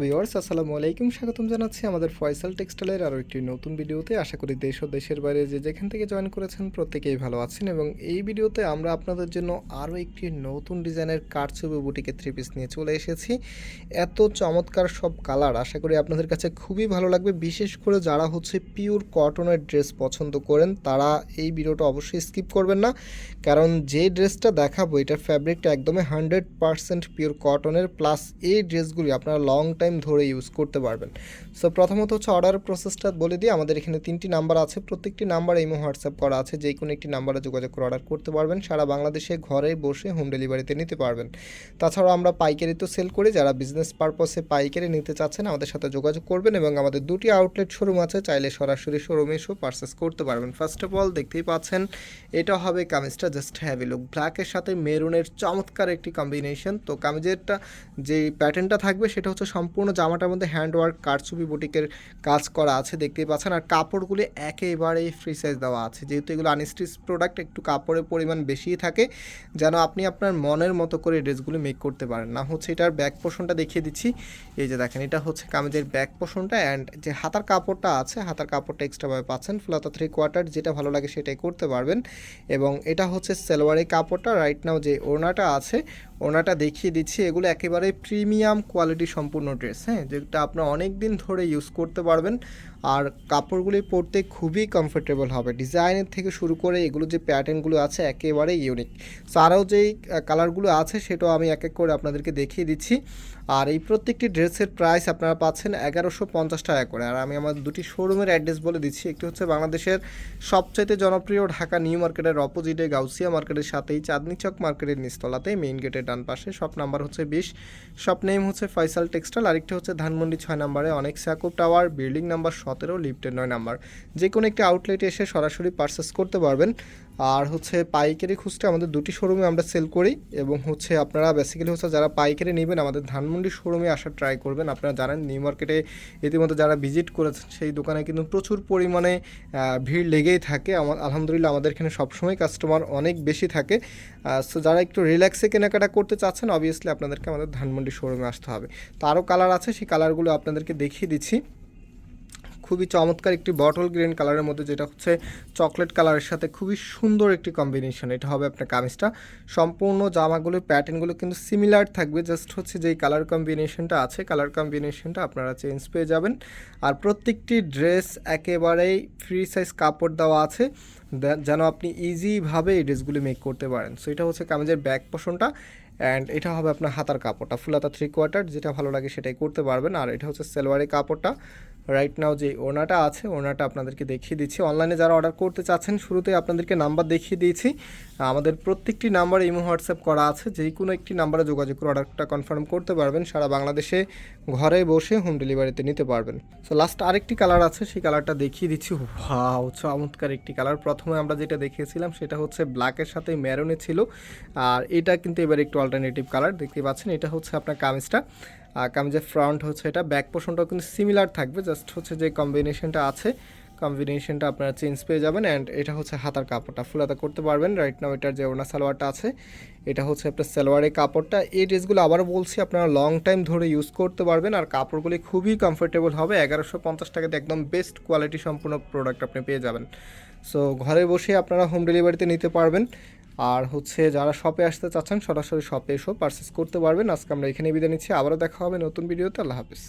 Viewers, আসসালামু আলাইকুম। স্বাগতম জানাচ্ছি আমাদের ফয়সাল টেক্সটাইলের আরও একটি নতুন ভিডিওতে। আশা করি দেশ ও দেশের বাইরে যে যেখান থেকে জয়েন করেছেন প্রত্যেকেই ভালো আছেন এবং এই ভিডিওতে আমরা আপনাদের জন্য আরও একটি নতুন ডিজাইনের কারচুপি বুটিকে থ্রি পিস নিয়ে চলে এসেছি। এত চমৎকার সব কালার, আশা করি আপনাদের কাছে খুবই ভালো লাগবে। বিশেষ করে যারা হচ্ছে পিওর কটনের ড্রেস পছন্দ করেন, তারা এই ভিডিওটা অবশ্যই স্কিপ করবেন না। কারণ যে ড্রেসটা দেখাবো, এটার ফ্যাব্রিকটা একদমই হান্ড্রেড পারসেন্ট পিওর কটনের প্লাস এই ড্রেসগুলি আপনারা লং টাইম ধরে ইউজ করতে পারবেন। সো প্রথমত হচ্ছে অর্ডার প্রসেসটা বলে দিই, আমাদের এখানে তিনটি নাম্বার আছে। প্রত্যেকটি নাম্বার ইমো হোয়াটসঅ্যাপ করা আছে, যে কোনো একটি নাম্বারে যোগাযোগ করে অর্ডার করতে পারবেন। সারা বাংলাদেশে ঘরে বসে হোম ডেলিভারিতে নিতে পারবেন। তাছাড়াও আমরা পাইকারি তো সেল করি, যারা বিজনেস পারপসে পাইকারি নিতে চাচ্ছেন, আমাদের সাথে যোগাযোগ করবেন এবং আমাদের দুটি আউটলেট শোরুম আছে, চাইলে সরাসরি শোরুমে এসেও পারচেস করতে পারবেন। ফার্স্ট অফ অল দেখতেই পাচ্ছেন, এটা হবে কামিজটা জাস্ট হ্যাভি লুক ব্ল্যাকের সাথে মেরুনের চমৎকার একটি কম্বিনেশন তো কামিজেরটা যে প্যাটার্নটা থাকবে, সেটা হচ্ছে সম্পূর্ণ জামাটার মধ্যে হ্যান্ড ওয়ার্ক কারচুপি, বুটিকের কাজ করা আছে, দেখতেই পাচ্ছেন। আর কাপড়গুলি একেবারেই ফ্রি সাইজ দেওয়া আছে। যেহেতু এগুলো আনস্টিচ প্রোডাক্ট একটু কাপড়ের পরিমাণ বেশিই থাকে, যেন আপনি আপনার মনের মতো করে ড্রেসগুলি মেক করতে পারেন। না হচ্ছে এটার ব্যাক পোষণটা দেখিয়ে দিচ্ছি। এই যে দেখেন, এটা হচ্ছে কামিজের ব্যাক পোষণটা অ্যান্ড যে হাতার কাপড়টা আছে, হাতার কাপড়টা এক্সট্রাভাবে পাচ্ছেন। ফুলাতা থ্রি কোয়ার্টার যেটা ভালো লাগে সেটাই করতে পারবেন। এবং এটা হচ্ছে সেলোয়ারের কাপড়টা। রাইট নাও যে ওড়নাটা আছে ওড়নাটা দেখিয়ে দিচ্ছি, এগুলো একেবারে প্রিমিয়াম কোয়ালিটি সম্পূর্ণ ড্রেস হ্যাঁ যেটা আপনার অনেক দিন ধরে ইউজ করতে পারবেন। আর কাপড়গুলি পরতে খুবই কমফোর্টেবল হবে। ডিজাইনের থেকে শুরু করে এগুলো যে প্যাটার্নগুলো আছে একেবারে ইউনিক সো আরও যেই কালারগুলো আছে সেটাও আমি এক এক করে আপনাদেরকে দেখিয়ে দিচ্ছি। আর এই প্রত্যেকটি ড্রেসের প্রাইস আপনারা পাচ্ছেন এগারোশো পঞ্চাশ টাকা করে। আর আমি আমার দুটি শোরুমের অ্যাড্রেস বলে দিচ্ছি। একটি হচ্ছে বাংলাদেশের সবচাইতে জনপ্রিয় ঢাকা নিউ মার্কেটের অপোজিটে গাউসিয়া মার্কেটের সাথেই চাঁদনি চক মার্কেটের নিচতলাতে মেইন গেটের ডান পাশে শপ নাম্বার হচ্ছে বিশ। শপ নেম হচ্ছে ফয়সাল টেক্সটাইল আরেকটি হচ্ছে ধানমন্ডি ছয় নাম্বারে অনেক সাকুব টাওয়ার বিল্ডিং নাম্বার সতেরো লিফটের নয় নাম্বার। যে কোনো একটি আউটলেটে এসে সরাসরি পারচেস করতে পারবেন। আর হচ্ছে পাইকারি খুচরা আমাদের দুটি শোরুমে আমরা সেল করি এবং হচ্ছে আপনারা বেসিক্যালি হচ্ছে যারা পাইকারি নেবেন আমাদের ধানমন্ডি শোরুমে আসার ট্রাই করবেন। আপনারা জানেন নিউ মার্কেটে ইতিমধ্যে যারা ভিজিট করেছেন, সেই দোকানে কিন্তু প্রচুর পরিমাণে ভিড় লেগেই থাকে। আমার আলহামদুলিল্লাহ, আমাদের এখানে সবসময় কাস্টমার অনেক বেশি থাকে। সো যারা একটু রিল্যাক্সে কেনাকাটা করতে চাচ্ছেন অবভিয়াসলি আপনাদেরকে আমাদের ধানমন্ডি শোরুমে আসতে হবে। তো আরও কালার আছে, সেই কালারগুলো আপনাদেরকে দেখিয়ে দিচ্ছি। খুবই চমৎকার একটি বটল গ্রিন কালারের মধ্যে, যেটা হচ্ছে চকলেট কালারের সাথে খুবই সুন্দর একটি কম্বিনেশন এটা হবে আপনার কামিজটা। সম্পূর্ণ জামাগুলোর প্যাটার্নগুলো কিন্তু সিমিলার থাকবে। জাস্ট হচ্ছে যেই কালার কম্বিনেশনটা আছে কালার কম্বিনেশনটা আপনারা চেঞ্জ পেয়ে যাবেন। আর প্রত্যেকটি ড্রেস একেবারেই ফ্রি সাইজ কাপড় দেওয়া আছে। যেন আপনি ইজিভাবে এই ড্রেসগুলি মেক করতে পারেন। সো এটা হচ্ছে কামিজের ব্যাক পোষণটা অ্যান্ড এটা হবে আপনার হাতার কাপড়টা। ফুলাতা থ্রি কোয়ার্টার যেটা ভালো লাগে সেটাই করতে পারবেন। আর এটা হচ্ছে সেলোয়ারের কাপড়টা। রাইট নাও যে ওনাটা আছে, ওনাটা আপনাদেরকে দেখিয়ে দিচ্ছি। অনলাইনে যারা অর্ডার করতে চাচ্ছেন, শুরুতে আপনাদেরকে নাম্বার দেখিয়ে দিয়েছি। আমাদের প্রত্যেকটি নাম্বার ইমো, হোয়াটসঅ্যাপ করা আছে। যেই কোনো একটি নাম্বারে যোগাযোগ করে অর্ডারটা কনফার্ম করতে পারবেন। সারা বাংলাদেশে ঘরে বসে হোম ডেলিভারিতে নিতে পারবেন। সো লাস্ট আরেকটি কালার আছে। সেই কালারটা দেখিয়ে দিচ্ছি। ভাও চমৎকার একটি কালার প্রথমে আমরা যেটা দেখিয়েছিলাম, সেটা হচ্ছে ব্ল্যাকের সাথে ম্যারনে ছিল। আর এটা কিন্তু এবার একটু অল্টারনেটিভ কালার দেখতে পাচ্ছেন, এটা হচ্ছে আপনার কামিজটা। কামিজের ফ্রন্ট হচ্ছে এটা। ব্যাক পোর্শনটাও কিন্তু সিমিলার থাকবে। জাস্ট হচ্ছে যে কম্বিনেশনটা আছে। কম্বিনেশনটা আপনারা চেঞ্জ পেয়ে যাবেন অ্যান্ড এটা হচ্ছে হাতার কাপড়টা। ফুলাতা করতে পারবেন রাইট নাও এটার যে ওনা সালোয়ারটা আছে, এটা হচ্ছে আপনার সালোয়ারের কাপড়টা। এই ড্রেসগুলো আবারও বলছি, আপনারা লং টাইম ধরে ইউজ করতে পারবেন আর কাপড়গুলি খুবই কমফোর্টেবল হবে। এগারোশো পঞ্চাশ টাকাতে একদম বেস্ট কোয়ালিটি সম্পূর্ণ প্রোডাক্ট আপনি পেয়ে যাবেন। সো ঘরে বসে আপনারা হোম ডেলিভারিতে নিতে পারবেন। আর হচ্ছে যারা শপে আসতে চাচ্ছেন, সরাসরি শপে এসেও পারচেস করতে পারবেন। আজকে আমরা এখানে বিদায় নিচ্ছি। আবারও দেখা হবে নতুন ভিডিওতে আল্লাহ হাফিজ।